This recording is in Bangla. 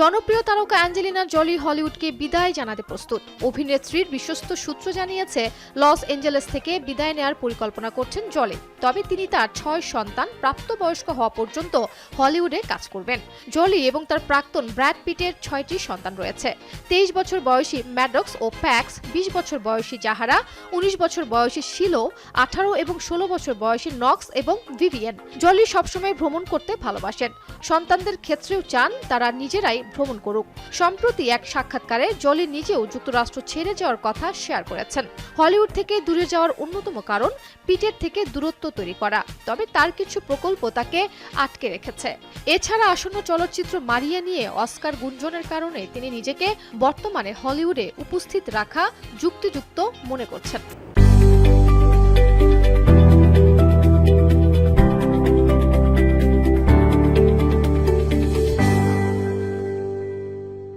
জনপ্রিয় তারকা অ্যাঞ্জেলিনা জলি হলিউডকে বিদায় জানাতে প্রস্তুত। অভিনেত্রীর বিশ্বস্ত সূত্র জানিয়েছে, লস এঞ্জেলেস থেকে বিদায় নেওয়ার পরিকল্পনা করছেন জলি। তবে তিনি তার ছয় সন্তান প্রাপ্তবয়স্ক হওয়া পর্যন্ত হলিউডে কাজ করবেন। জলি এবং তার প্রাক্তন ব্র্যাড পিটের ছয়টি সন্তান রয়েছে। তেইশ বছর বয়সী ম্যাডক্স ও প্যাক্স, বিশ বছর বয়সী জাহারা, উনিশ বছর বয়সী শিলো, আঠারো এবং ষোলো বছর বয়সী নক্স এবং ভিভিয়েন। জলি সবসময় ভ্রমণ করতে ভালোবাসেন। সন্তানদের ক্ষেত্রেও চান তারা নিজেরাই ভ্রমণ করুক। সম্প্রতি এক সাক্ষাৎকারে জলি নিজেও যুক্তরাষ্ট্র ছেড়ে যাওয়ার কথা শেয়ার করেছেন। হলিউড থেকে দূরে যাওয়ার অন্যতম কারণ পিটের থেকে দূরত্ব তৈরি করা, তবে তার কিছু প্রকল্প তাকে আটকে রেখেছে। এছাড়া আসন্ন চলচ্চিত্র মারিয়া নিয়ে অস্কার গুঞ্জনের কারণে তিনি নিজেকে বর্তমানে হলিউডে উপস্থিত রাখা যুক্তিযুক্ত মনে করছেন।